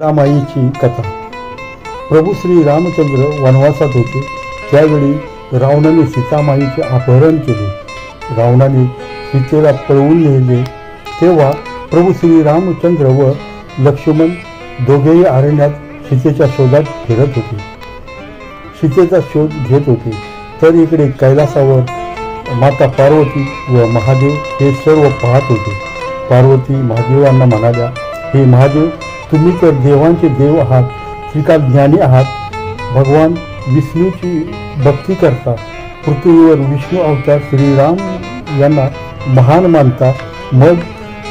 रामाईची कथा. प्रभू श्री रामचंद्र वनवासात होते. त्यावेळी रावणाने सीतामाईचे अपहरण केले. रावणाने सीतेला पळवून नेले. तेव्हा प्रभू श्री रामचंद्र व लक्ष्मण दोघेही अरण्यात सीतेच्या शोधात फिरत होते. सीतेचा शोध घेत होते. तर इकडे कैलासावर माता पार्वती व महादेव हे सर्व पाहत होते. पार्वती महादेवांना म्हणाल्या हे महादेव तुम्ही तर देवांचे देव आहात त्रिकाल आहात. भगवान विष्णूची भक्ती करता पृथ्वीवर विष्णू अवतार श्रीराम यांना महान मानता मग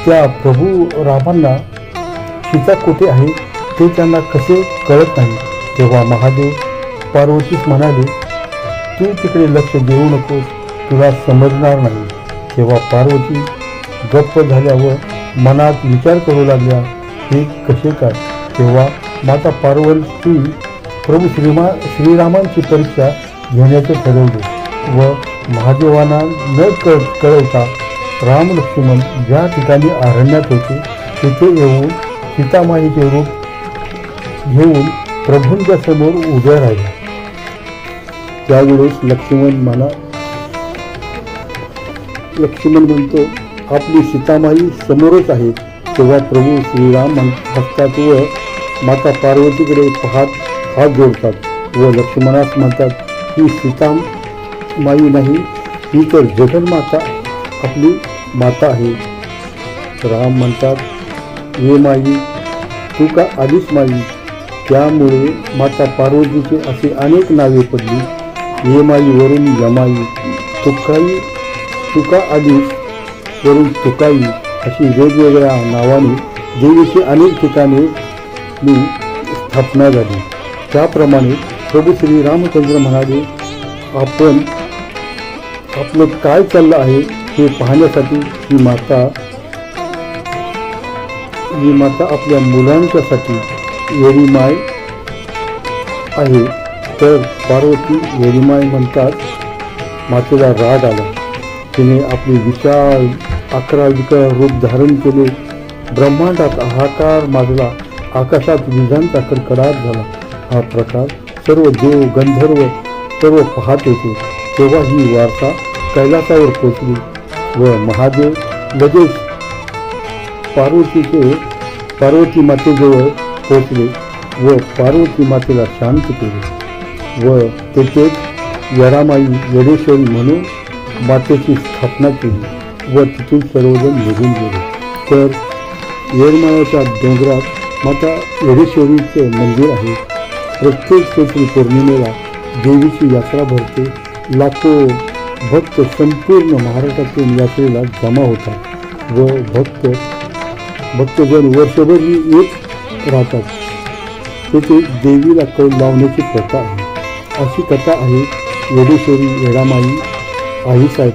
त्या प्रभू रामांना सीता कुठे आहे ते त्यांना कसे कळत नाही. तेव्हा महादेव पार्वतीस म्हणाले तू तिकडे लक्ष देऊ नकोस तुला समजणार नाही. तेव्हा पार्वती गप्प झाल्यावर मनात विचार करू लागल्या हे कसे काय? तेव्हा माता पार्वती प्रभू श्रीमा श्रीरामांची परीक्षा घेण्याचे ठरवले व महादेवांना न कळ कळवता राम लक्ष्मण ज्या ठिकाणी अरण्यात होते तिथे येऊन सीतामाईचे रूप घेऊन प्रभूंच्या समोर उभ्या राहिल्या. त्यावेळेस लक्ष्मण म्हणा लक्ष्मण म्हणतो आपली सीतामाई समोरच आहे. तेव्हा प्रभू श्रीराम म्हण- व माता पार्वतीकडे पाहत हात जोडतात व लक्ष्मणास म्हणतात ही सीता माई नाही ही तर जगन्माता आपली माता आहे. राम म्हणतात ये माई तू का आलीस माई? त्यामुळे माता पार्वतीचे असे अनेक नावे पडली. ये माई वरून यमाई तुकाई तुका आलीस? वरून तुकाई अशी वेगवेगळ्या नावाने देवीची अनेक ठिकाणी मी स्थापना झाली. त्याप्रमाणे प्रभू श्री रामचंद्र म्हणाले आपण आपलं काय चाललं आहे हे पाहण्यासाठी ही माता ही माता आपल्या मुलांच्यासाठी येरीमाय आहे. तर पार्वती येरीमाय म्हणतात मातेला राग आला. तिने आपली विशाल अकरा विकार रूप धारण केले. ब्रह्मांडात हाकार माजला. आकाशात विजांचा कडकडाट झाला. हा प्रकार सर्व देव गंधर्व सर्व पाहत होते. तेव्हा ही वार्ता कैलासावर पोचली व महादेव लगेच पार्वतीचे पार्वती मातेजवळ पोचले व पार्वती मातेला शांत केले व तेथेच यरामाई यडेश्वरी म्हणून मातेची स्थापना केली. व तिथून सर्वजण निघून गेले. तर येरमाळ्याच्या डोंगरात माता येडेश्वरीचे मंदिर आहे. प्रत्येक चैत्री पौर्णिमेला देवीची यात्रा भरते. लाखो भक्त संपूर्ण महाराष्ट्रातून यात्रेला जमा होतात व भक्त भक्तजन वर्षभर येत राहतात. तेथे देवीला कौल लावण्याची प्रथा आहे. अशी कथा आहे येडेश्वरी येडामाई आईसाहेब